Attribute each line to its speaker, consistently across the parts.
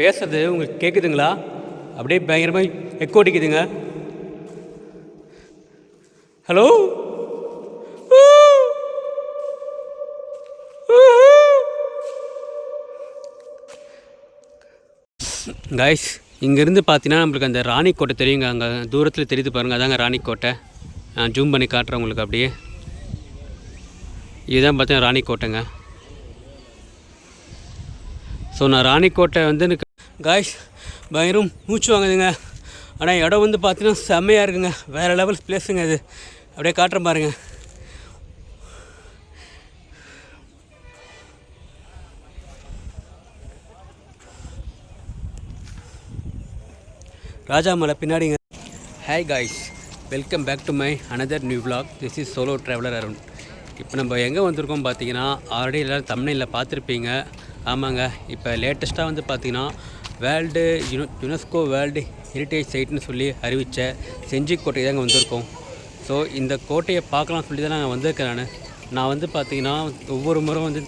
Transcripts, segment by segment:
Speaker 1: பேசுறது உங்களுக்கு கேட்குதுங்களா அப்படியே பயங்கரமாக எக்கோ அடிக்குதுங்க. ஹலோ கைஸ் இங்கேருந்து பார்த்தீங்கன்னா நம்மளுக்கு அந்த ராணிக்கோட்டை தெரியுங்க. அங்கே தூரத்தில் தெரியுது பாருங்கள் அதாங்க ராணிக்கோட்டை. நான் ஜூம் பண்ணி காட்டுறேன் உங்களுக்கு அப்படியே. இதுதான் பார்த்தீங்கன்னா ராணிக்கோட்டைங்க. ஸோ நான் ராணிக்கோட்டை வந்து எனக்கு காய்ஸ் பயங்கரம் மூச்சு வாங்குதுங்க. ஆனால் இடம் வந்து பார்த்தீங்கன்னா செம்மையாக இருக்குங்க. வேறு லெவல் பிளேஸுங்க இது. அப்படியே காட்டுறேன் பாருங்க. Raja Malai பின்னாடிங்க. Hi guys welcome back to my another new vlog this is solo traveller Arun இப்போ நம்ம எங்கே வந்திருக்கோம் பார்த்தீங்கன்னா ஆல்ரெடி எல்லோரும் தமிழில் பார்த்துருப்பீங்க ஆமாங்க. இப்போ லேட்டஸ்ட்டாக வந்து பார்த்தீங்கன்னா world UN UNESCO world heritage சைட்னு சொல்லி அறிவித்த செஞ்சி கோட்டை தாங்க வந்திருக்கோம். ஸோ இந்த கோட்டையை பார்க்கலாம் சொல்லி தான் நாங்கள் வந்திருக்கேன் நான். நான் வந்து பார்த்தீங்கன்னா ஒவ்வொரு முறை வந்து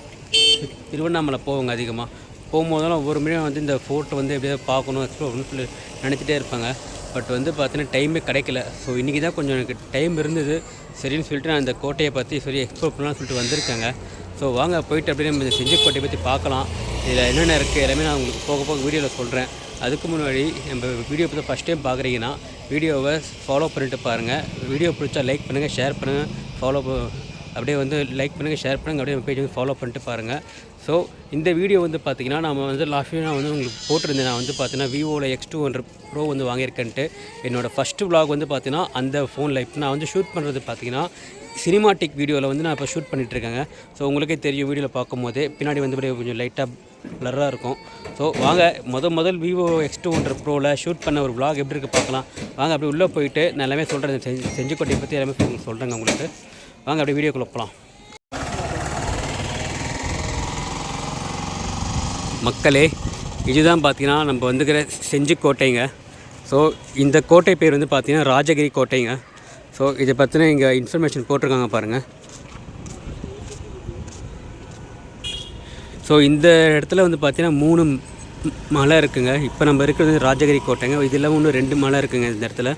Speaker 1: திருவண்ணாமலை போவாங்க அதிகமாக போகும்போதெல்லாம் ஒவ்வொரு முறையும் வந்து இந்த ஃபோட்டோ வந்து எப்படியாவது பார்க்கணும் எக்ஸ்ப்ளோர் பண்ணணும்னு சொல்லி நினச்சிட்டே இருப்பாங்க. பட் வந்து பார்த்தீங்கன்னா டைமே கிடைக்கல. ஸோ இன்றைக்கி தான் கொஞ்சம் எனக்கு டைம் இருந்தது. சரின்னு சொல்லிட்டு நான் இந்த கோட்டையை பற்றி சரி எக்ஸ்ப்ளோர் பண்ணலாம்னு சொல்லிட்டு வந்திருக்கேங்க. ஸோ வாங்க போயிட்டு அப்படியே நம்ம இந்த செஞ்சி கோட்டையை பற்றி பார்க்கலாம். இதில் என்னென்ன இருக்குது எல்லாமே நான் உங்களுக்கு போக போக வீடியோவில் சொல்கிறேன் அதுக்கு முன்னாடி நம்ம வீடியோ பற்றி ஃபஸ்ட் டைம் பார்க்குறீங்கன்னா வீடியோவை ஃபாலோ பண்ணிட்டு பாருங்கள் வீடியோ பிடிச்சா லைக் பண்ணுங்கள் ஷேர் பண்ணுங்கள் ஃபாலோ அப்படியே வந்து லைக் பண்ணுங்கள் ஷேர் பண்ணுங்கள் அப்படியே பேஜ் வந்து ஃபாலோ பண்ணிட்டு பாருங்கள் ஸோ இந்த வீடியோ வந்து பார்த்தீங்கன்னா நம்ம வந்து லாஸ்ட் வீடியோ நான் வந்து உங்களுக்கு போட்டிருந்தேன். நான் வந்து பார்த்தீங்கன்னா விவோவில் எக்ஸ் டூ ஹண்ட்ரட் ப்ரோ வந்து வாங்கியிருக்கேன்ட்டு. என்னோடய ஃபஸ்ட்டு விலாக் வந்து பார்த்தீங்கன்னா அந்த ஃபோனில் இப்போ நான் வந்து ஷூட் பண்ணுறது பார்த்தீங்கன்னா சினிமாட்டிக் வீடியோவில் வந்து நான் இப்போ ஷூட் பண்ணிகிட்ருக்கேங்க ஸோ உங்களுக்கே தெரியும் வீடியோவில் பார்க்கும்போது பின்னாடி வந்து அப்படியே கொஞ்சம் லைட்டாக ப்ளராக இருக்கும். ஸோ வாங்க முத முதல் விவோ எக்ஸ் டூ ஒன்றரை ப்ரோவில் ஷூட் பண்ண ஒரு விளாக் எப்படி இருக்குது பார்க்கலாம். வாங்க அப்படி உள்ளே போயிட்டு நான் எல்லாமே சொல்கிறேன் செஞ்சு செஞ்சுக்கோட்டையை பற்றி எல்லாமே உங்களுக்கு சொல்கிறேங்க உங்களுக்கு. வாங்க அப்படியே வீடியோக்குள்ளே போகலாம் மக்களே இதுதான் பார்த்தீங்கன்னா நம்ம வந்துக்கிற செஞ்சிக்கோட்டைங்க. ஸோ இந்த கோட்டை பேர் வந்து பார்த்திங்கன்னா ராஜகிரி கோட்டைங்க. ஸோ இதை பற்றின இங்கே இன்ஃபர்மேஷன் போட்டிருக்காங்க பாருங்கள் ஸோ இந்த இடத்துல வந்து பார்த்தீங்கன்னா மூணு மலை இருக்குங்க. இப்போ நம்ம இருக்கிறது ராஜகிரி கோட்டைங்க. இது இல்லாமல் இன்னும் ரெண்டு மலை இருக்குங்க இந்த இடத்துல.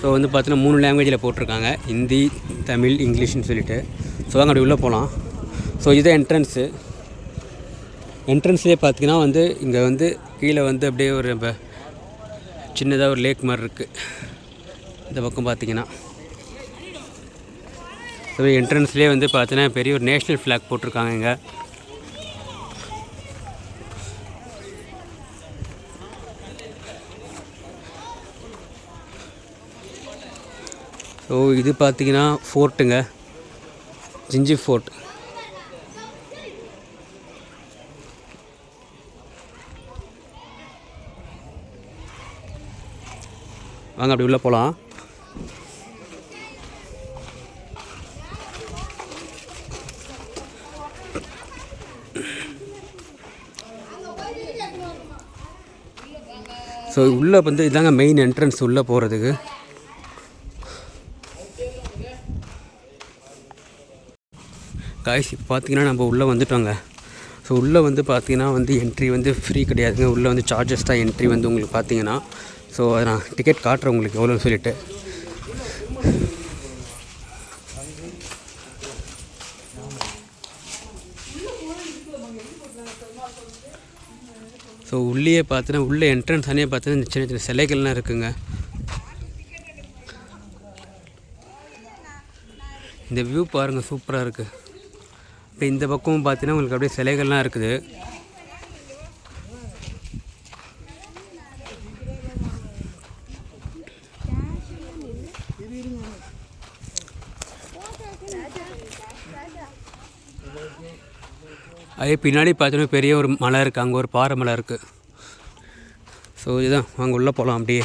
Speaker 1: ஸோ வந்து பார்த்தீங்கன்னா மூணு லாங்குவேஜில் போட்டிருக்காங்க. ஹிந்தி தமிழ் இங்கிலீஷ்னு சொல்லிட்டு. ஸோ வாங்க அப்படி உள்ளே போகலாம் ஸோ இதுதான் என்ட்ரன்ஸு என்ட்ரன்ஸ்லேயே பார்த்தீங்கன்னா வந்து இங்கே வந்து கீழே வந்து அப்படியே ஒரு நம்ம சின்னதாக ஒரு லேக் மாதிரி இருக்குது இந்த பக்கம் பார்த்தீங்கன்னா. என்ட்ரன்ஸ்லேயே வந்து பார்த்தீங்கன்னா பெரிய ஒரு நேஷ்னல் ஃப்ளாக் போட்டிருக்காங்க இங்கே. ஸோ இது பார்த்தீங்கன்னா ஃபோர்ட்டுங்க. Ginger fort. வாங்க அப்படி உள்ளே போகலாம் ஸோ உள்ளே வந்து இதாங்க மெயின் என்ட்ரன்ஸ் உள்ளே போகிறதுக்கு காய்ஸ் இப்போ பார்த்தீங்கன்னா நம்ம உள்ளே வந்துட்டோங்க. ஸோ உள்ளே வந்து பார்த்தீங்கன்னா வந்து என்ட்ரி வந்து ஃப்ரீ கிடையாதுங்க. உள்ளே வந்து சார்ஜஸ் தான் என்ட்ரி வந்து உங்களுக்கு பார்த்தீங்கன்னா ஸோ அதை நான் டிக்கெட் காட்டுறேன் உங்களுக்கு எவ்வளோன்னு சொல்லிவிட்டு ஸோ உள்ளே பார்த்தினா உள்ளே என்ட்ரன்ஸ் அனே பார்த்தீங்கன்னா இந்த சின்ன சின்ன சிலைகள்லாம் இருக்குங்க. இந்த வியூ பாருங்கள் சூப்பராக இருக்குது இப்போ இந்த பக்கமும் பார்த்தீங்கன்னா உங்களுக்கு அப்படியே சிலைகள்லாம் இருக்குது. அதே பின்னாடி பார்த்தீங்கன்னா பெரிய ஒரு மலை இருக்குது அங்கே ஒரு பாறை மலை இருக்குது ஸோ இதுதான். அங்கே உள்ளே போகலாம் அப்படியே.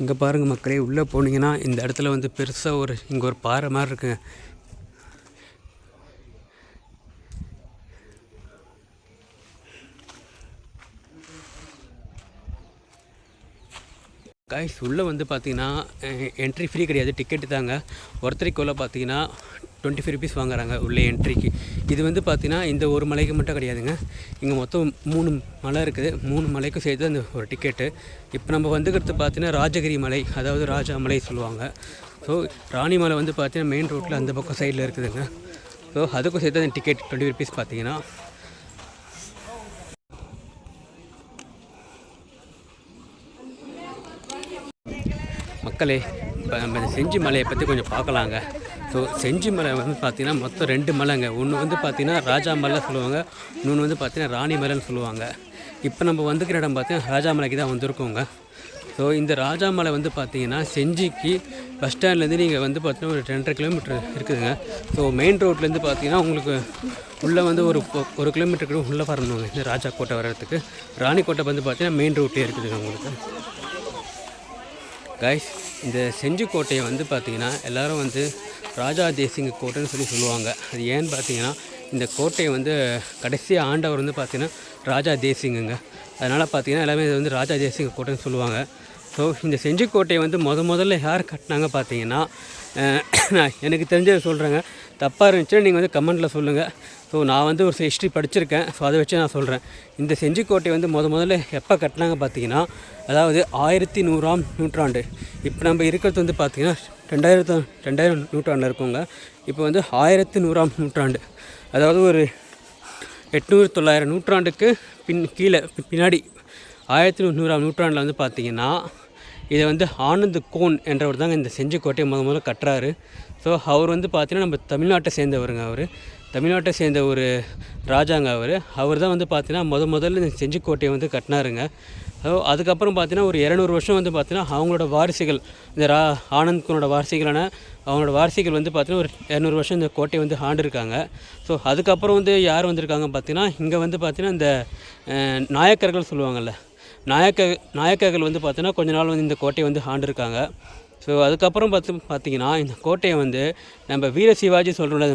Speaker 1: இங்கே பாருங்கள் மக்களே உள்ளே போனீங்கன்னா இந்த இடத்துல வந்து பெருசாக ஒரு இங்கே ஒரு பாறை மாதிரி இருக்குங்க. காய்ஸ் உள்ளே வந்து பார்த்தீங்கன்னா என்ட்ரி ஃப்ரீ கிடையாது டிக்கெட்டு தாங்க. ஒருத்தரைக்குள்ளே பார்த்தீங்கன்னா டுவெண்ட்டி ஃபைவ் ருபீஸ் வாங்குறாங்க உள்ளே என்ட்ரிக்கு இது வந்து பார்த்தீங்கன்னா இந்த ஒரு மலைக்கு மட்டும் கிடையாதுங்க. இங்கே மொத்தம் மூணு மலை இருக்குது. மூணு மலைக்கும் சேர்த்து அந்த ஒரு டிக்கெட்டு இப்போ நம்ம வந்துக்கிறது பார்த்தீங்கன்னா ராஜகிரி மலை அதாவது ராஜா மலை சொல்லுவாங்க. ஸோ ராணி மலை வந்து பார்த்தீங்கன்னா மெயின் ரோட்டில் அந்த பக்கம் சைடில் இருக்குதுங்க. ஸோ அதுக்கும் சேர்த்து அந்த டிக்கெட் டுவெண்ட்டி ருபீஸ் பார்த்தீங்கன்னா மக்களே இப்போ நம்ம இந்த செஞ்சி மலையை பற்றி கொஞ்சம் பார்க்கலாங்க. ஸோ செஞ்சி மலை வந்து பார்த்திங்கன்னா மொத்தம் ரெண்டு மலைங்க. ஒன்று வந்து பார்த்திங்கன்னா ராஜா மலை சொல்லுவாங்க. இன்னொன்று வந்து பார்த்திங்கன்னா ராணி மலைன்னு சொல்லுவாங்க. இப்போ நம்ம வந்துக்கிற இடம் பார்த்தீங்கன்னா ராஜா மலைக்கு தான் வந்திருக்கோங்க. ஸோ இந்த ராஜா மலை வந்து பார்த்தீங்கன்னா செஞ்சிக்கு பஸ் ஸ்டாண்ட்லேருந்து நீங்கள் வந்து பார்த்தீங்கன்னா ஒரு ரெண்டரை கிலோமீட்டர் இருக்குதுங்க. ஸோ மெயின் ரோட்லேருந்து பார்த்தீங்கன்னா உங்களுக்கு உள்ளே வந்து ஒரு ஒரு கிலோமீட்டருக்கு உள்ளே வரணுங்க. இந்த ராஜா கோட்டை வர்றதுக்கு. ராணிக்கோட்டை வந்து பார்த்தீங்கன்னா மெயின் ரோட்லேயே இருக்குதுங்க உங்களுக்கு. கைஸ் இந்த செஞ்சிக்கோட்டையை வந்து பார்த்தீங்கன்னா எல்லாரும் வந்து ராஜா தேசிங்க கோட்டைன்னு சொல்லி சொல்லுவாங்க. அது ஏன்னு பார்த்தீங்கன்னா இந்த கோட்டையை வந்து கடைசியாக ஆண்டவர் வந்து பார்த்தீங்கன்னா ராஜா தேசிங்குங்க. அதனால் பார்த்தீங்கன்னா எல்லாமே இது வந்து ராஜா தேசிங்க கோட்டைன்னு சொல்லுவாங்க. ஸோ இந்த செஞ்சிக்கோட்டையை வந்து முத முதல்ல யார் கட்டினாங்க பார்த்தீங்கன்னா நான் எனக்கு தெரிஞ்சதை சொல்கிறேங்க தப்பாக இருந்துச்சுன்னா நீங்கள் வந்து கமெண்ட்டில் சொல்லுங்கள் ஸோ நான் வந்து ஒரு ஹிஸ்ட்ரி படிச்சிருக்கேன். ஸோ அதை வச்சு நான் சொல்கிறேன் இந்த செஞ்சிக்கோட்டை வந்து முத முதல்ல எப்போ கட்டினாங்க பார்த்தீங்கன்னா அதாவது ஆயிரத்தி நூறாம் நூற்றாண்டு. இப்போ நம்ம இருக்கிறது வந்து பார்த்திங்கன்னா ரெண்டாயிரத்து ரெண்டாயிரம் நூற்றாண்டில் இருக்கோங்க. இப்போ வந்து ஆயிரத்தி நூறாம் நூற்றாண்டு. அதாவது ஒரு எட்நூறு தொள்ளாயிரம் நூற்றாண்டுக்கு பின் கீழே பின்னாடி ஆயிரத்தி நூறாம் நூற்றாண்டில் வந்து பார்த்திங்கன்னா இதை வந்து ஆனந்த் கோன் என்றவர் தாங்க இந்த செஞ்சிக்கோட்டையை முத முதல்ல கட்டுறாரு. ஸோ அவர் வந்து பார்த்திங்கன்னா நம்ம தமிழ்நாட்டை சேர்ந்தவருங்க அவர். தமிழ்நாட்டை சேர்ந்த ஒரு ராஜாங்க அவர். அவர் தான் வந்து பார்த்தீங்கன்னா முத முதல்ல இந்த செஞ்சிக்கோட்டையை வந்து கட்டினாருங்க. அதுக்கப்புறம் பார்த்தீங்கன்னா ஒரு இரநூறு வருஷம் வந்து பார்த்தீங்கன்னா அவங்களோட வாரிசுகள் இந்த ரா ஆனந்த்குனோட வாரிசுகளான அவங்களோட வாரிசுகள் வந்து பார்த்தீங்கன்னா ஒரு இரநூறு வருஷம் இந்த கோட்டையை வந்து ஆண்டிருக்காங்க. ஸோ அதுக்கப்புறம் வந்து யார் வந்திருக்காங்க பார்த்தீங்கன்னா இங்கே வந்து பார்த்தீங்கன்னா இந்த நாயக்கர்கள் சொல்லுவாங்கள்ல நாயக்க நாயக்கர்கள் வந்து பார்த்தீங்கன்னா கொஞ்ச நாள் வந்து இந்த கோட்டையை வந்து ஆண்டிருக்காங்க. ஸோ அதுக்கப்புறம் பார்த்து பார்த்தீங்கன்னா இந்த கோட்டையை வந்து நம்ம வீர சிவாஜி சொல்கிறோம்ல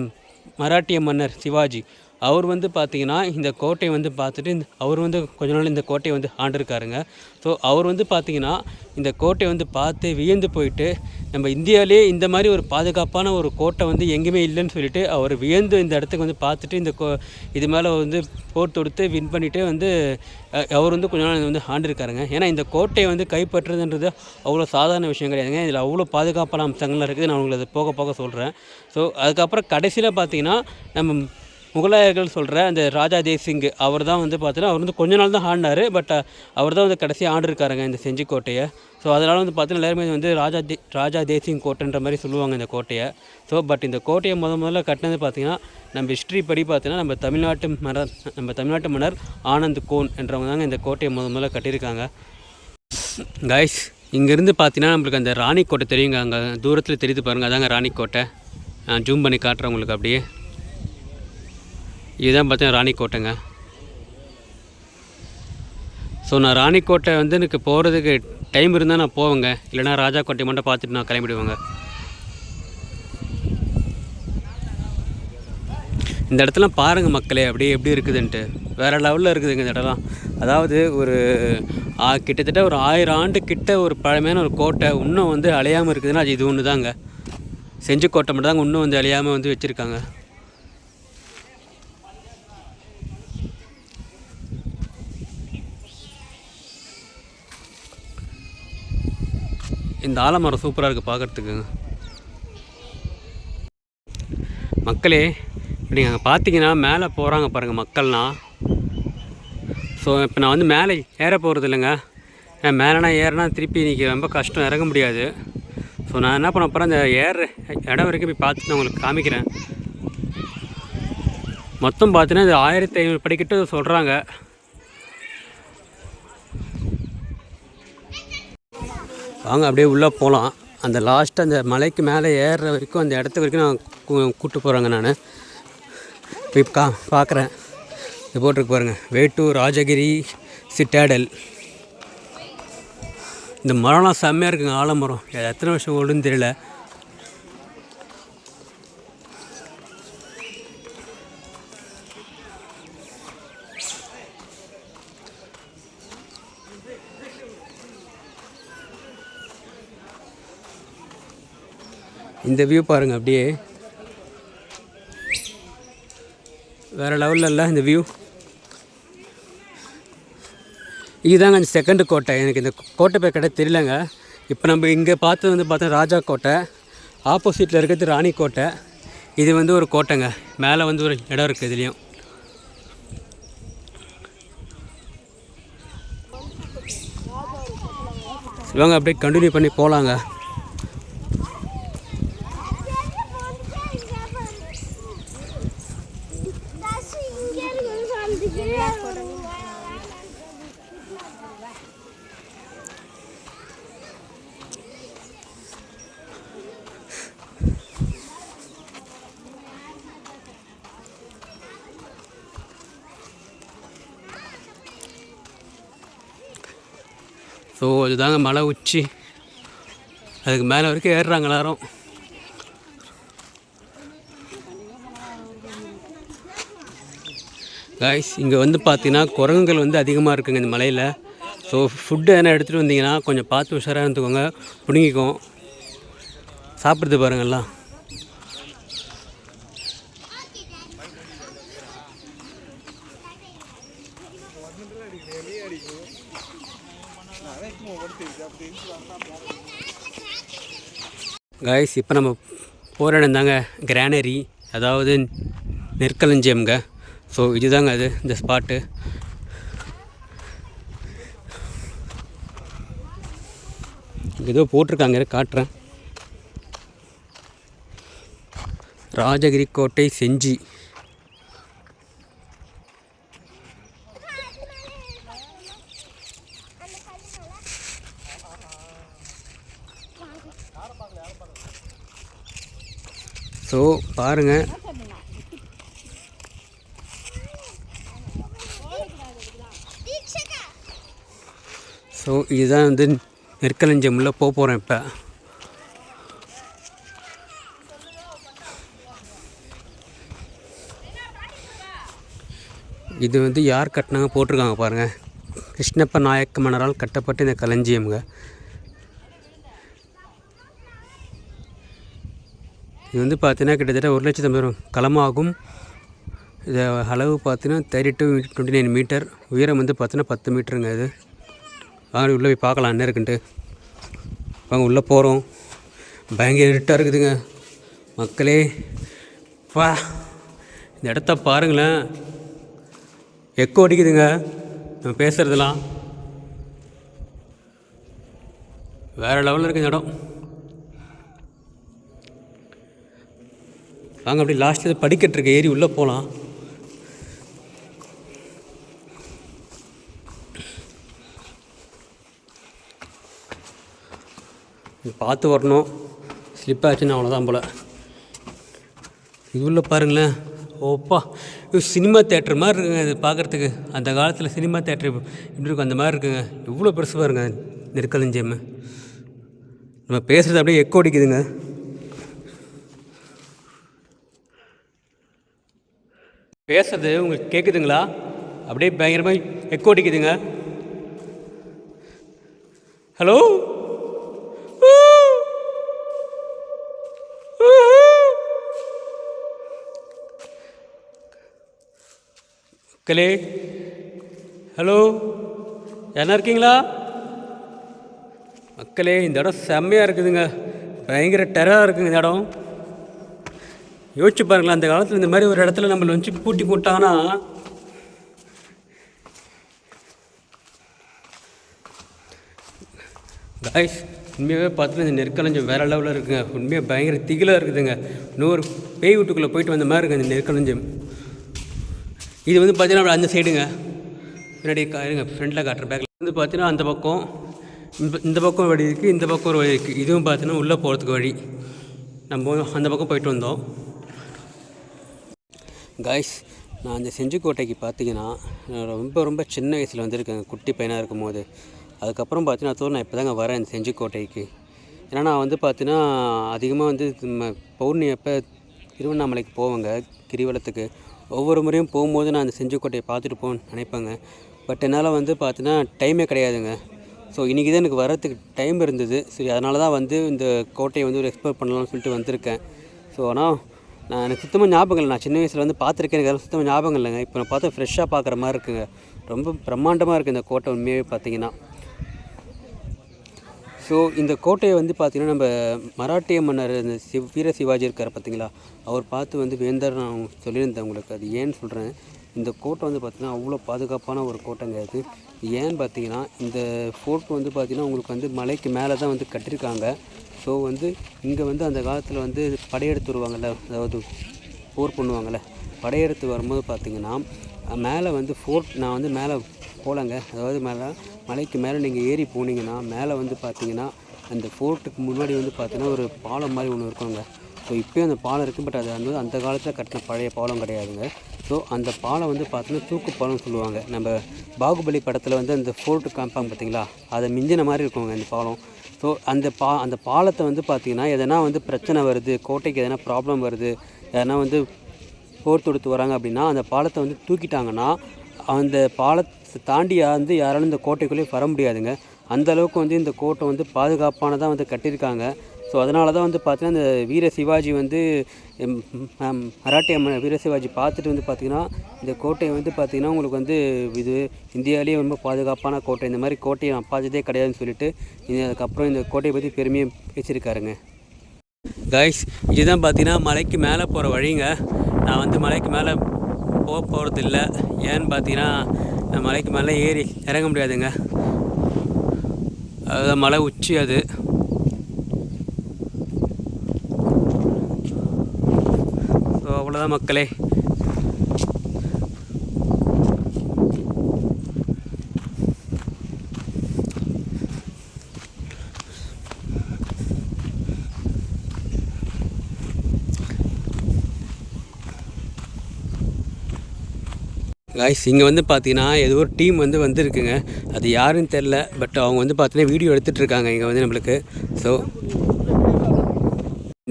Speaker 1: மராட்டிய மன்னர் சிவாஜி. அவர் வந்து பார்த்தீங்கன்னா இந்த கோட்டையை வந்து பார்த்துட்டு இந்த அவர் வந்து கொஞ்ச நாள் இந்த கோட்டையை வந்து ஆண்டிருக்காருங்க. ஸோ அவர் வந்து பார்த்தீங்கன்னா இந்த கோட்டையை வந்து பார்த்து வியந்து போயிட்டு நம்ம இந்தியாவிலே இந்த மாதிரி ஒரு பாதுகாப்பான ஒரு கோட்டை வந்து எங்கேயுமே இல்லைன்னு சொல்லிட்டு அவர் வியந்து இந்த இடத்துக்கு வந்து பார்த்துட்டு இந்த கோ இது மேலே வந்து போர் தொடுத்து வின் பண்ணிட்டு வந்து அவர் வந்து கொஞ்ச நாள் வந்து ஆண்டிருக்காருங்க. ஏன்னா இந்த கோட்டையை வந்து கைப்பற்றுறதுன்றது அவ்வளோ சாதாரண விஷயம் கிடையாதுங்க. இதில் அவ்வளோ பாதுகாப்பான அம்சங்கள்லாம் இருக்குது. நான் உங்களுக்கு அதை போக போக சொல்கிறேன். ஸோ அதுக்கப்புறம் கடைசியில் பார்த்தீங்கன்னா நம்ம முகலாயர்கள் சொல்கிற அந்த ராஜா தேசிங்கு அவர் தான் வந்து பார்த்தீங்கன்னா அவர் வந்து கொஞ்ச நாள் தான் ஆடினார் பட் அவர் தான் வந்து கடைசி ஆண்டிருக்காருங்க இந்த செஞ்சிக்கோட்டையை ஸோ அதனால் வந்து பார்த்தீங்கன்னா எல்லாருமே வந்து ராஜா தே ராஜா தேசிங் கோட்டைன்ற மாதிரி சொல்லுவாங்க இந்த கோட்டையை. ஸோ பட் இந்த கோட்டையை முத முதல்ல கட்டினது பார்த்தீங்கன்னா நம்ம ஹிஸ்ட்ரி படி பார்த்தீங்கன்னா நம்ம தமிழ்நாட்டு மன்னர் நம்ம தமிழ்நாட்டு மன்னர் ஆனந்த் கோன் என்றவங்க தாங்க இந்த கோட்டையை முத முதல்ல கட்டியிருக்காங்க. கைஸ் இங்கேருந்து பார்த்தீங்கன்னா நம்மளுக்கு அந்த ராணிக்கோட்டை தெரியுங்க அங்கே தூரத்தில் தெரியுது பாருங்கள் அதாங்க ராணிக்கோட்டை. நான் ஜூம் பண்ணி காட்டுறேன் உங்களுக்கு அப்படியே. இதுதான் பார்த்தீங்கன்னா ராணிக்கோட்டைங்க. ஸோ நான் ராணிக்கோட்டை வந்து எனக்கு போகிறதுக்கு டைம் இருந்தால் நான் போவேங்க. இல்லைனா ராஜா கோட்டை மட்டும் பார்த்துட்டு நான் கிளம்பிடுவேங்க. இந்த இடத்துல பாருங்கள் மக்களே அப்படியே எப்படி இருக்குதுன்ட்டு. வேறு லெவலில் இருக்குதுங்க இந்த இடம்லாம். அதாவது ஒரு ஆ, கிட்டத்தட்ட ஒரு ஆயிரம் ஆண்டு கிட்ட ஒரு பழமையான ஒரு கோட்டை இன்னும் வந்து அழியாமல் இருக்குதுன்னா அது இது ஒன்று தாங்க செஞ்சு கோட்டை மட்டும் தாங்க இன்னும் வந்து அழியாமல் வந்து வச்சுருக்காங்க. இந்த ஆலமரம் சூப்பராக இருக்குது பார்க்குறதுக்கு மக்களே நீங்கள் அங்கே பார்த்தீங்கன்னா மேலே போகிறாங்க பாருங்கள் மக்கள்லாம் ஸோ இப்போ நான் வந்து மேலே ஏற போகிறது இல்லைங்க. ஏன் மேலேனா ஏறினா திருப்பி இன்றைக்கி ரொம்ப கஷ்டம் இறங்க முடியாது. ஸோ நான் என்ன பண்ண போகிறேன் அந்த ஏற இடம் வரைக்கும் போய் பார்த்து நான் உங்களுக்கு காமிக்கிறேன். மொத்தம் பார்த்தீங்கன்னா இது ஆயிரத்தி ஐநூறு படிக்கிட்டு சொல்கிறாங்க வாங்க அப்படியே உள்ளே போகலாம். அந்த லாஸ்ட்டு அந்த மலைக்கு மேலே ஏறுற வரைக்கும் அந்த இடத்து வரைக்கும் நான் கூ- கூட்டு போகிறாங்க நான். போய் கா பார்க்குறேன் இது போட்டிருக்கு பாருங்கள் வேட்டூர் ராஜகிரி சிட்டாடல் இந்த மரம்லாம் செம்மையாக இருக்குங்க ஆலமரம். எத்தனை வருஷம் ஓடுன்னு தெரியல. இந்த வியூ பாருங்கள் அப்படியே. வேறு லெவலில் இல்லை இந்த வியூ இதுதாங்க அந்த செகண்ட் கோட்டை. எனக்கு இந்த கோட்டை பேர் கடை தெரியலங்க. இப்போ நம்ம இங்கே பார்த்தது வந்து பார்த்தா ராஜா கோட்டை. ஆப்போசிட்டில் இருக்கிறது ராணி கோட்டை. இது வந்து ஒரு கோட்டைங்க. மேலே வந்து ஒரு இடம் இருக்குது இதுலேயும். இவங்க அப்படியே கண்டினியூ பண்ணி போகலாங்க ஸோ மலை உச்சி அதுக்கு மேலே வரைக்கும் ஏறுறாங்க எல்லாரும். காய்ஸ் இங்கே வந்து பார்த்தீங்கன்னா குரங்குகள் வந்து அதிகமாக இருக்குங்க இந்த மலையில். ஸோ ஃபுட்டு எதனா எடுத்துகிட்டு வந்தீங்கன்னா கொஞ்சம் பார்த்து உஷாராக இருந்துக்கோங்க பிடுங்கிக்கும் சாப்பிட்றது பாருங்கள்லாம் கைஸ் காய்ஸ் இப்போ நம்ம போகிற இடம் தாங்க கிரானரி அதாவது நெற்களஞ்சியம்ங்க. ஸோ இதுதாங்க அது இந்த ஸ்பாட்டு ஏதோ போட்டிருக்காங்க காட்டுறேன். ராஜகிரி கோட்டை செஞ்சி. ஸோ பாருங்கள் ஸோ இதுதான் வந்து நெற்களஞ்சியம் உள்ள போக போகிறேன் இப்போ. இது வந்து யார் கட்டினாங்க போட்டிருக்காங்க பாருங்கள் கிருஷ்ணப்ப நாயக்க மன்னரால் கட்டப்பட்ட இந்த களஞ்சியம்ங்க. இது வந்து பார்த்தீங்கன்னா கிட்டத்தட்ட ஒரு லட்சத்து ஐம்பது களமாகும். இது அளவு பார்த்தீங்கன்னா thirty two twenty nine metre உயரம் வந்து பார்த்தீங்கன்னா பத்து மீட்டருங்க இது. வாங்க உள்ளே போய் பார்க்கலாம் என்ன இருக்குன்ட்டு. வாங்க உள்ளே போகிறோம் பயங்கர இருட்டாக இருக்குதுங்க. மக்களே பா இந்த இடத்த பாருங்களேன். எக்கோ அடிக்குதுங்க. நம்ம பேசுகிறதுலாம் வேறு லெவலில் இருக்குது இந்த இடம். வாங்க அப்படி லாஸ்ட்டில் படிக்கட்டுருக்க ஏறி உள்ளே போகலாம் பார்த்து வரணும். ஸ்லிப் ஆச்சுன்னா அவ்வளோதான் போல். இது உள்ள பாருங்களேன். ஓப்பா. இது சினிமா தேட்டர் மாதிரி இருக்குங்க இது பார்க்குறதுக்கு. அந்த காலத்தில் சினிமா தேட்டர் இப்படி இருக்கும் அந்த மாதிரி இருக்குங்க. இவ்வளோ பெருசு பாருங்க நெற்களஞ்சியம். நம்ம பேசுகிறது அப்படியே எக்கோ அடிக்குதுங்க. பேசுறது உங்களுக்கு கேட்குதுங்களா அப்படியே பயங்கரமாக எக்கோ அடிக்குதுங்க. ஹலோ மக்களே ஹலோ யாரா இருக்கீங்களா? மக்களே இந்த இடம் செம்மையாக இருக்குதுங்க. பயங்கர டெரராக இருக்குங்க இந்த இடம். யோசிச்சு பாருங்களேன் அந்த காலத்தில் இந்த மாதிரி ஒரு இடத்துல நம்மளை வச்சு பூட்டி கூட்டாங்கன்னா காய்ஸ் உண்மையாகவே பார்த்துட்டு இந்த நெற்களஞ்சம் வேறு லெவலில் இருக்குங்க. உண்மையாக பயங்கர திகிலாக இருக்குதுங்க. இன்னொரு பேய் வீட்டுக்குள்ளே போயிட்டு வந்த மாதிரி இருக்குது இந்த நெற்களஞ்சம் இது வந்து பார்த்தீங்கன்னா அந்த சைடுங்க பின்னாடி இருங்க ஃப்ரண்டில் காட்டுற பேக்கில் வந்து பார்த்தீங்கன்னா அந்த பக்கம். இந்த இந்த பக்கம் வழி இருக்குது இந்த பக்கம் ஒரு வழி இருக்குது இதுவும் பார்த்தீங்கன்னா உள்ளே போகிறதுக்கு வழி. நம்ம அந்த பக்கம் போயிட்டு வந்தோம். காய்ஸ் நான் அந்த செஞ்சிக்கோட்டைக்கு பார்த்தீங்கன்னா ரொம்ப ரொம்ப சின்ன வயசில் வந்திருக்கேன். குட்டி பையனாக இருக்கும் போது அதுக்கப்புறம் பார்த்தீங்கன்னா தோறும் நான் இப்போ தாங்க வரேன் இந்த செஞ்சிக்கோட்டைக்கு. ஏன்னா நான் வந்து பார்த்தீங்கன்னா அதிகமாக வந்து ம- பௌர்ணமி அப்போ திருவண்ணாமலைக்கு போவேங்க கிரிவலத்துக்கு. ஒவ்வொரு முறையும் போகும்போது நான் அந்த செஞ்சிக்கோட்டையை பார்த்துட்டு போகணும்னு நினைப்பேங்க. பட் என்னால் வந்து பார்த்தீங்கன்னா டைமே கிடையாதுங்க. ஸோ இன்றைக்கி தான் எனக்கு வரத்துக்கு டைம் இருந்தது. சரி அதனால தான் வந்து இந்த கோட்டையை வந்து ஒரு எக்ஸ்ப்ளோர் பண்ணலாம்னு சொல்லிட்டு வந்திருக்கேன். ஸோ ஆனால் நான் எனக்கு சுத்தமாக ஞாபகம் இல்லை. நான் சின்ன வயசில் வந்து பார்த்துருக்கேன். எனக்கு அதெல்லாம் சுத்தமாக ஞாபகம் இல்லைங்க. இப்போ நான் பார்த்தா ஃப்ரெஷ்ஷாக பார்க்குற மாதிரி இருக்குங்க. ரொம்ப பிரம்மாண்டமாக இருக்குது இந்த கோட்டை உண்மையாகவே பார்த்தீங்கன்னா. ஸோ இந்த கோட்டையை வந்து பார்த்திங்கன்னா நம்ம மராட்டிய மன்னர் இந்த சிவ் வீர சிவாஜி இருக்கார் பார்த்தீங்களா? அவர் பார்த்து வந்து வேந்தர் நான் சொல்லியிருந்தேன் உங்களுக்கு. அது ஏன்னு சொல்கிறேன் இந்த கோட்டை வந்து பார்த்திங்கன்னா அவ்வளோ பாதுகாப்பான ஒரு கோட்டைங்க அது. ஏன்னு பார்த்தீங்கன்னா இந்த ஃபோர்ட் வந்து பார்த்திங்கன்னா உங்களுக்கு வந்து மலைக்கு மேலே தான் வந்து கட்டியிருக்காங்க. ஸோ வந்து இங்கே வந்து அந்த காலத்தில் வந்து படையெடுத்து வருவாங்கள்ல அதாவது போர் பண்ணுவாங்கள்ல படையெடுத்து வரும்போது பார்த்திங்கன்னா மேலே வந்து ஃபோர்ட் நான் வந்து மேலே போகலங்க அதாவது மேலே மலைக்கு மேலே நீங்கள் ஏறி போனீங்கன்னா மேலே வந்து பார்த்தீங்கன்னா அந்த ஃபோர்ட்டுக்கு முன்னாடி வந்து பார்த்தீங்கன்னா ஒரு பாலம் மாதிரி ஒன்று இருக்குங்க. ஸோ இப்போயும் அந்த பாலம் இருக்குது பட் அது வந்து அந்த காலத்தில் கட்டின பழைய பாலம் கிடையாதுங்க. ஸோ அந்த பாலம் வந்து பார்த்தீங்கன்னா தூக்கு பாலம்னு சொல்லுவாங்க. நம்ம பாகுபலி படத்தில் வந்து அந்த ஃபோர்ட்டு காமிப்பாங்க பார்த்தீங்களா அதை மிஞ்சின மாதிரி இருக்குங்க அந்த பாலம். ஸோ அந்த பா அந்த பாலத்தை வந்து பார்த்திங்கன்னா எதனா வந்து பிரச்சனை வருது கோட்டைக்கு எதனா ப்ராப்ளம் வருது எதனா வந்து போர் தொடுத்து வராங்க அப்படின்னா அந்த பாலத்தை வந்து தூக்கிட்டாங்கன்னா அந்த பாலத்தை தாண்டி வந்து யாராலும் இந்த கோட்டைக்குள்ளேயே வர முடியாதுங்க. அந்த அளவுக்கு வந்து இந்த கோட்டை வந்து பாதுகாப்பானதாக வந்து கட்டியிருக்காங்க. ஸோ அதனால தான் வந்து பார்த்தீங்கன்னா இந்த வீர சிவாஜி வந்து மராட்டிய வீர சிவாஜி பார்த்துட்டு வந்து பார்த்திங்கன்னா இந்த கோட்டையை வந்து பார்த்திங்கன்னா உங்களுக்கு வந்து இது இந்தியாவிலேயே ரொம்ப பாதுகாப்பான கோட்டை. இந்த மாதிரி கோட்டையை நான் பார்த்ததே கிடையாதுன்னு சொல்லிட்டு இது அதுக்கப்புறம் இந்த கோட்டையை பற்றி பெருமையாக பேசியிருக்காருங்க. கைஸ் இதுதான் பார்த்தீங்கன்னா மலைக்கு மேலே போகிற வழிங்க. நான் வந்து மலைக்கு மேலே போக போகிறது இல்லை ஏன்னு பார்த்தீங்கன்னா நான் மலைக்கு மேலே ஏறி இறங்க முடியாதுங்க. அதுதான் மலை உச்சி அது. அவ்வளோதான் மக்களே. காய்ஸ் இங்கே வந்து பார்த்தீங்கன்னா ஏதோ ஒரு டீம் வந்து வந்திருக்குங்க. அது யாருன்னு தெரில பட் அவங்க வந்து பார்த்தீங்கன்னா வீடியோ எடுத்துகிட்டு இருக்காங்க இங்கே வந்து நம்மளுக்கு. ஸோ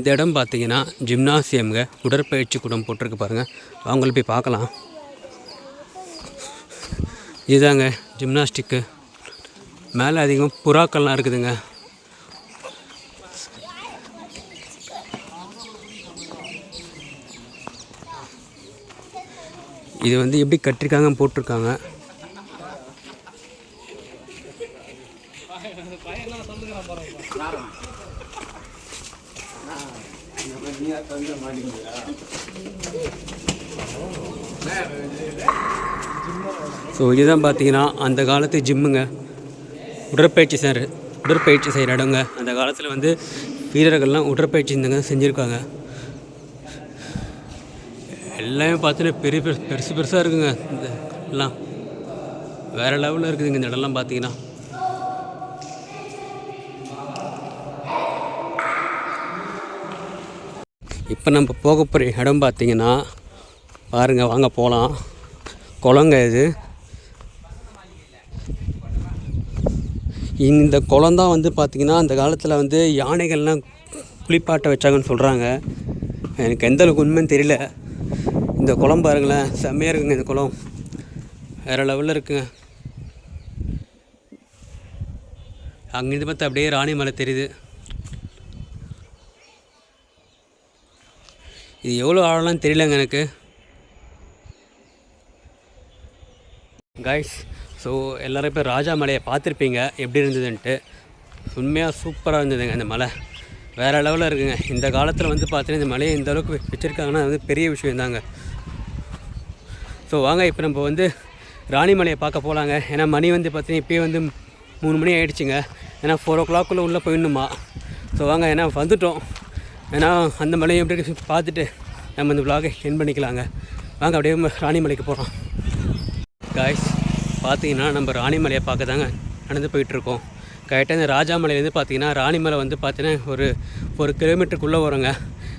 Speaker 1: இந்த இடம் பார்த்தீங்கன்னா ஜிம்னாசியம்ங்க. உடற்பயிற்சி கூடம் போட்டிருக்கு பாருங்கள் அவங்கள போய் பார்க்கலாம். இதுதாங்க ஜிம்னாஸ்டிக்கு. மேலே அதிகமாக புறாக்கள்லாம் இருக்குதுங்க. இது வந்து எப்படி கட்டிருக்காங்க போட்டிருக்காங்க. ஸோ இதுதான் பார்த்தீங்கன்னா அந்த காலத்து ஜிம்முங்க. உடற்பயிற்சி சார் உடற்பயிற்சி செய்கிற இடங்க. அந்த காலத்தில் வந்து வீரர்கள்லாம் உடற்பயிற்சி இந்தங்க செஞ்சுருக்காங்க. எல்லாமே பார்த்தீங்கன்னா பெரிய பெருசு பெருசாக இருக்குங்க. இந்த எல்லாம் வேறு லெவலில் இருக்குதுங்க இந்த இடம்லாம் பார்த்தீங்கன்னா. இப்போ நம்ம போக போகிற இடம் பார்த்தீங்கன்னா பாருங்கள் வாங்க போகலாம். குளங்க இது. இந்த குளம் தான் வந்து பார்த்திங்கன்னா அந்த காலத்தில் வந்து யானைகள்லாம் குளிப்பாட்ட வச்சாங்கன்னு சொல்கிறாங்க எனக்கு எந்த அளவுக்கு உண்மைன்னு தெரியல. இந்த குளம் பாருங்களேன் செம்மையாக இருக்குங்க இந்த குளம். வேறு லெவலில் இருக்குங்க. அங்கேருந்து பார்த்தா அப்படியே ராணி மலை தெரியுது. இது எவ்வளோ ஆழம்லாம் தெரியலங்க எனக்கு. கைஸ் ஸோ எல்லோரும் இப்போ ராஜா மலையை பார்த்துருப்பீங்க எப்படி இருந்ததுன்ட்டு. உண்மையாக சூப்பராக இருந்ததுங்க இந்த மலை. வேறு லெவலில் இருக்குங்க. இந்த காலத்தில் வந்து பார்த்தீங்கன்னா இந்த மலையை இந்த அளவுக்கு வச்சுருக்காங்கன்னா அது வந்து பெரிய விஷயம் தாங்க ஸோ வாங்க இப்போ நம்ம வந்து ராணிமலையை பார்க்க போகலாங்க ஏன்னா மணி வந்து பார்த்தீங்கன்னா இப்போயே வந்து மூணு மணி ஆகிடுச்சிங்க ஏன்னா ஃபோர் ஓ கிளாக்குள்ளே உள்ளே போயிடணுமா? ஸோ வாங்க ஏன்னா வந்துட்டோம். ஏன்னா அந்த மலையை எப்படி இருக்கு பார்த்துட்டு நம்ம இந்த vlog-ஐ என் பண்ணிக்கலாங்க. வாங்க அப்படியே ராணிமலைக்கு போகிறோம் காய்ஸ் பார்த்தீங்கன்னா நம்ம ராணிமலையை பார்க்க தாங்க நடந்து போயிட்டுருக்கோம். கரெக்டாக இந்த ராஜாமலையிலேருந்து பார்த்தீங்கன்னா ராணிமலை வந்து பார்த்தீங்கன்னா ஒரு ஒரு கிலோமீட்டருக்குள்ளே வருங்க.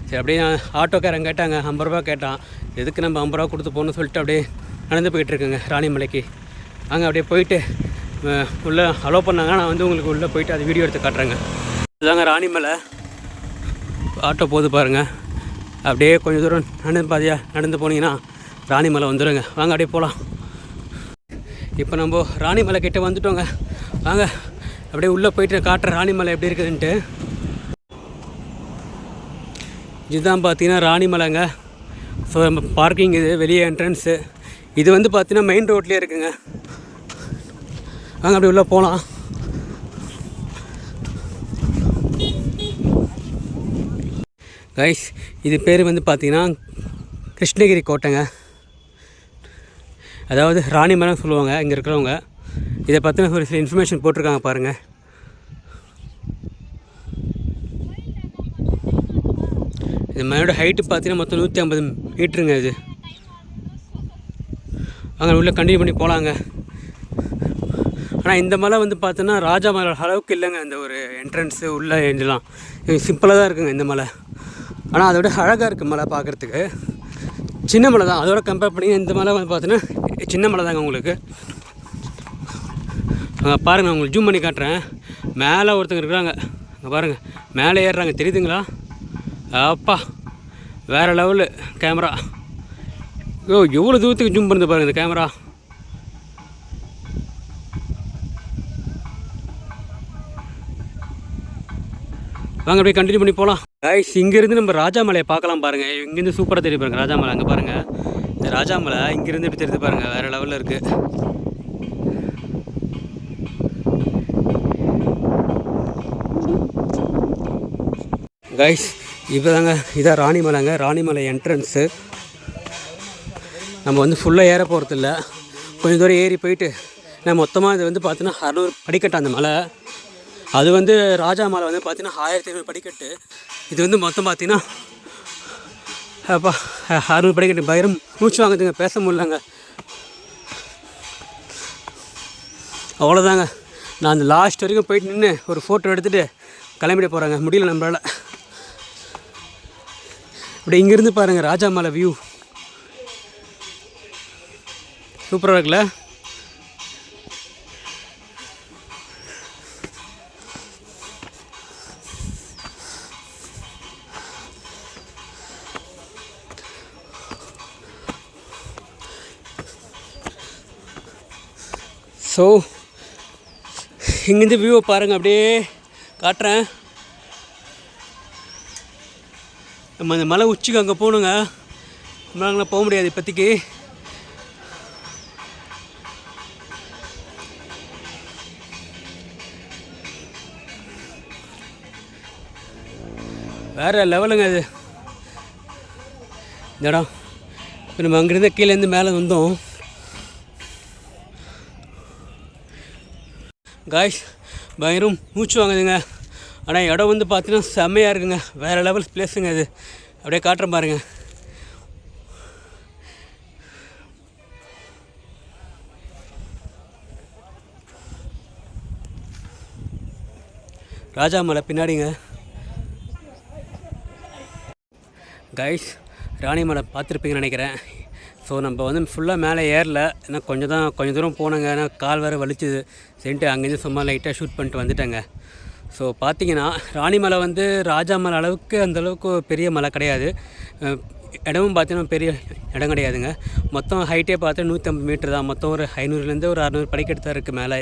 Speaker 1: சரி அப்படியே ஆட்டோக்காரன் கேட்டாங்க ஐம்பது ரூபா கேட்டான். எதுக்கு நம்ம ஐம்பது ரூபா கொடுத்து போகணும்னு சொல்லிட்டு அப்படியே நடந்து போயிட்டுருக்கேங்க ராணிமலைக்கு அங்கே அப்படியே போயிட்டு உள்ளே அலோவ் பண்ணாங்க நான் வந்து உங்களுக்கு உள்ளே போயிட்டு அது வீடியோ எடுத்து காட்டுறேங்க. இதுதாங்க ராணிமலை ஆட்டோ போகுது பாருங்கள் அப்படியே கொஞ்சம் தூரம் நடந்து பாதியா நடந்து போனீங்கன்னா ராணிமலை வந்துடுங்க வாங்க அப்படியே போகலாம் இப்போ நம்ம ராணிமலை கிட்டே வந்துட்டோங்க. வாங்க அப்படியே உள்ளே போயிட்டு காட்டுற ராணிமலை எப்படி இருக்குதுன்ட்டு. இதுதான் பார்த்தீங்கன்னா ராணிமலைங்க ஸோ நம்ம பார்க்கிங் இது வெளியே என்ட்ரன்ஸு இது வந்து பார்த்தீங்கன்னா மெயின் ரோட்லேயே இருக்குங்க. வாங்க அப்படி உள்ளே போகலாம் கைஸ் இது பேர் வந்து பார்த்தீங்கன்னா கிருஷ்ணகிரி கோட்டைங்க. அதாவது ராணிமலம் சொல்லுவாங்க இங்கே இருக்கிறவங்க. இதை பற்றின ஒரு சில இன்ஃபர்மேஷன் போட்டிருக்காங்க பாருங்கள் இந்த மலையோட ஹைட்டு பார்த்தீங்கன்னா மொத்தம் நூற்றி ஐம்பது மீட்ருங்க இது. அங்கே உள்ளே கண்டினியூ பண்ணி போகலாங்க ஆனால் இந்த மலை வந்து பார்த்தோன்னா ராஜா மலை அளவுக்கு இல்லைங்க இந்த ஒரு என்ட்ரன்ஸு உள்ளே இதெல்லாம் சிம்பிளாக தான் இருக்குங்க இந்த மலை. ஆனால் அதோட அழகாக இருக்குது மலை பார்க்குறதுக்கு. சின்ன மலை தான். அதோட கம்பேர் பண்ணி இந்த மலை வந்து பார்த்தீங்கன்னா சின்ன மலை தாங்க உங்களுக்கு. பாருங்கள் உங்களுக்கு ஜூம் பண்ணி காட்டுறேன். மேலே ஒருத்தங்க இருக்கிறாங்க. அங்கே பாருங்கள் மேலே ஏறுறாங்க. தெரியுதுங்களா? அப்பா வேறு லெவலு கேமரா ஓ எவ்வளோ தூரத்துக்கு ஜூம் பண்ணுது பாருங்கள் இந்த கேமரா வாங்க அப்படியே கண்டினியூ பண்ணி போகலாம் கைஸ் இங்கேருந்து நம்ம ராஜாமலையை பார்க்கலாம் பாருங்கள் இங்கேருந்து சூப்பராக தெரியுது பாருங்கள் ராஜாமலை. அங்கே பாருங்கள் இந்த ராஜாமலை இங்கேருந்து எப்படி தெரியுது பாருங்கள் வேறு லெவலில் இருக்குது கைஸ் இப்போ தாங்க இதான் ராணிமலைங்க. ராணிமலை என்ட்ரன்ஸு நம்ம வந்து ஃபுல்லாக ஏற போகிறது இல்லை கொஞ்சம் தூரம் ஏறி போயிட்டு நான் மொத்தமாக இது வந்து பார்த்தீங்கன்னா அறுநூறு படிக்கட்டு அந்த மலை. அது வந்து ராஜா மலை வந்து பார்த்தீங்கன்னா ஆயிரத்தி ஐநூறு படிக்கட்டு. இது வந்து மொத்தம் பார்த்தீங்கன்னா அப்பா அறுநூறு படிக்கட்டு பயிரும் மூச்சு வாங்குதுங்க பேச முடியலங்க. அவ்வளோதாங்க நான் அந்த லாஸ்ட் வரைக்கும் போயிட்டு நின்று ஒரு ஃபோட்டோ எடுத்துகிட்டு கிளம்பிட போகிறாங்க முடியல நம்மளால். இப்படி இங்கேருந்து பாருங்கள் ராஜா மலை வியூ சூப்பராக இருக்குல்ல? ஸோ இங்கேருந்து வியூவை பாருங்கள் அப்படியே காட்டுறேன். நம்ம அந்த மலை உச்சிக்கு அங்கே போகணுங்க நம்மளால போக முடியாது இப்போதைக்கு வேறு லெவலுங்க அது இந்த இடம். இப்போ நம்ம அங்கேருந்து கீழேருந்து மேலே வந்தோம். காய்ஸ் பயங்கரம் மூச்சு வாங்குதுங்க. ஆனால் இடம் வந்து பார்த்தீங்கன்னா செம்மையாக இருக்குங்க. வேறு லெவல் பிளேஸுங்க அது அப்படியே காட்டுறேன் பாருங்க. ராஜா மலை பின்னாடிங்க. கைஸ் ராணி மலை பார்த்துருப்பீங்கன்னு நினைக்கிறேன். ஸோ நம்ம வந்து ஃபுல்லாக மேலே ஏறல. ஏன்னா கொஞ்சம் தான் கொஞ்சம் தூரம் போனோங்க. ஏன்னா கால் வேறு வலிச்சுது. சரின்ட்டு அங்கேருந்து சும்மா லைட்டாக ஷூட் பண்ணிட்டு வந்துட்டேங்க. ஸோ பார்த்தீங்கன்னா ராணிமலை வந்து ராஜா மலை அளவுக்கு அந்த அளவுக்கு பெரிய மலை கிடையாது. இடமும் பார்த்தீங்கன்னா பெரிய இடம் கிடையாதுங்க. மொத்தம் ஹைட்டே பார்த்து நூற்றம்பது மீட்டர் தான். மொத்தம் ஒரு ஐநூறுலேருந்து ஒரு அறநூறு படிக்கட்டு தான் இருக்குது மேலே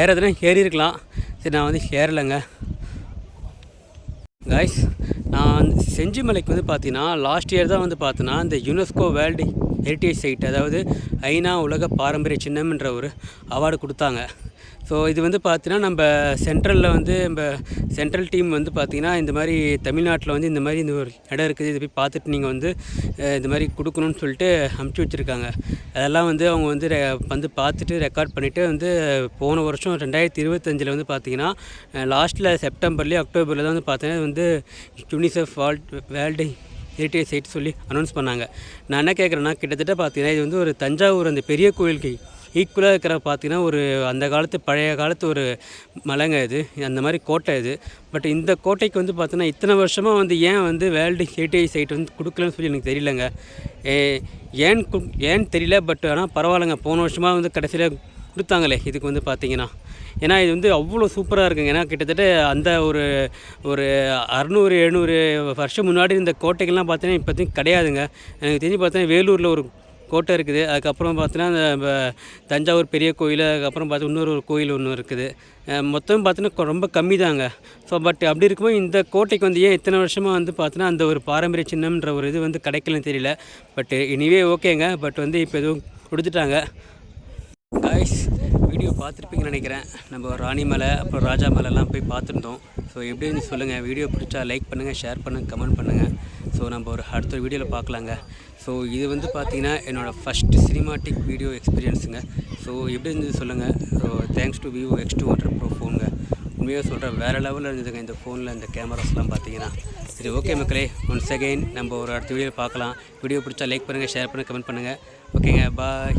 Speaker 1: ஏறதுனா ஏறியிருக்கலாம். ஏறி இருக்கலாம் சரி நான் வந்து ஏறலைங்க. காய்ஸ் நான் வந்து செஞ்சிமலைக்கு வந்து பார்த்தீங்கன்னா லாஸ்ட் இயர் தான் வந்து பார்த்தீங்கன்னா இந்த யுனெஸ்கோ வேர்ல்டு ஹெரிட்டேஜ் சைட் அதாவது ஐநா உலக பாரம்பரிய சின்னம்ன்ற ஒரு அவார்டு கொடுத்தாங்க. ஸோ இது வந்து பார்த்தீங்கன்னா நம்ம சென்ட்ரலில் வந்து நம்ம சென்ட்ரல் டீம் வந்து பார்த்தீங்கன்னா இந்த மாதிரி தமிழ்நாட்டில் வந்து இந்த மாதிரி இந்த ஒரு இடம் இருக்குது. இதை போய் பார்த்துட்டு நீங்கள் வந்து இந்த மாதிரி கொடுக்கணும்னு சொல்லிட்டு அமுச்சு வச்சுருக்காங்க. அதெல்லாம் வந்து அவங்க வந்து ரெ- வந்து பார்த்துட்டு ரெக்கார்ட் பண்ணிவிட்டு வந்து போன வருஷம் ரெண்டாயிரத்தி இருபத்தஞ்சில் வந்து பார்த்திங்கன்னா லாஸ்ட்டில் செப்டம்பர்லேயே அக்டோபரில் தான் வந்து பார்த்தீங்கன்னா வந்து UNICEF world world heritage site சொல்லி அனௌன்ஸ் பண்ணாங்க. நான் என்ன கேட்குறேன்னா கிட்டத்தட்ட பார்த்தீங்கன்னா இது வந்து ஒரு தஞ்சாவூர் அந்த பெரிய கோயிலுக்கு ஈக்குவலாக இருக்கிற பார்த்தீங்கன்னா ஒரு அந்த காலத்து பழைய காலத்து ஒரு மலைங்க இது. அந்த மாதிரி கோட்டை இது. பட் இந்த கோட்டைக்கு வந்து பார்த்தீங்கன்னா இத்தனை வருஷமாக வந்து ஏன் வந்து வேர்ல்டு ஹெரிட்டேஜ் சைட் வந்து கொடுக்கலன்னு சொல்லி எனக்கு தெரியலங்க. ஏ ஏன் கு- ஏன்னு தெரியல? பட் ஆனால் பரவாயில்லைங்க. போன வருஷமாக வந்து கடைசியில் கொடுத்தாங்களே இதுக்கு வந்து பார்த்தீங்கன்னா ஏன்னா இது வந்து அவ்வளோ சூப்பராக இருக்குங்க. ஏன்னா கிட்டத்தட்ட அந்த ஒரு ஒரு அறநூறு எழுநூறு வருஷம் முன்னாடி இந்த கோட்டைகள்லாம் பார்த்தீங்கன்னா இப்போதைக்கு கிடையாதுங்க. எனக்கு தெரிஞ்சு பார்த்தீங்கன்னா வேலூரில் ஒரு கோட்டை இருக்குது. அதுக்கப்புறம் பார்த்தீங்கன்னா அந்த தஞ்சாவூர் பெரிய கோயில் அதுக்கப்புறம் பார்த்து இன்னொரு ஒரு கோயில் ஒன்று இருக்குது. மொத்தம் பார்த்தீங்கன்னா ரொம்ப கம்மி தாங்க ஸோ பட் அப்படி இருக்கும்போது இந்த கோட்டைக்கு வந்து ஏன் இத்தனை வருஷமாக வந்து பார்த்தீங்கன்னா அந்த ஒரு பாரம்பரிய சின்னம்ன்ற ஒரு இது வந்து கிடைக்கலன்னு தெரியல. பட் இனிவே ஓகேங்க பட் வந்து இப்போ எதுவும் கொடுத்துட்டாங்க. காய்ஸ் வீடியோ பார்த்துருப்பீங்கன்னு நினைக்கிறேன். நம்ம ராணி மலை அப்புறம் ராஜா மலைலாம் போய் பார்த்துருந்தோம். ஸோ எப்படி இருந்து சொல்லுங்கள் வீடியோ பிடிச்சா லைக் பண்ணுங்கள் ஷேர் பண்ணுங்கள் கமெண்ட் பண்ணுங்கள் ஸோ நம்ம ஒரு அடுத்த ஒரு வீடியோவில் பார்க்கலாங்க. ஸோ இது வந்து பார்த்தீங்கன்னா என்னோடய ஃபஸ்ட்டு சினிமாட்டிக் வீடியோ எக்ஸ்பீரியன்ஸுங்க ஸோ எப்படி இருந்தது சொல்லுங்கள் so thanks to Vivo X two hundred pro ஃபோனுங்க உண்மையாக சொல்கிறேன் வேறு லெவலில் இருந்ததுங்க இந்த ஃபோனில் இந்த கேமராஸ்லாம் பார்த்தீங்கன்னா. சரி ஓகே மக்களே. ஒன்ஸ் அகெயின் நம்ம ஒரு அடுத்த வீடியோ பார்க்கலாம். வீடியோ பிடிச்சா லைக் பண்ணுங்கள் ஷேர் பண்ணுங்கள் கமெண்ட் பண்ணுங்கள் ஓகேங்க பாய்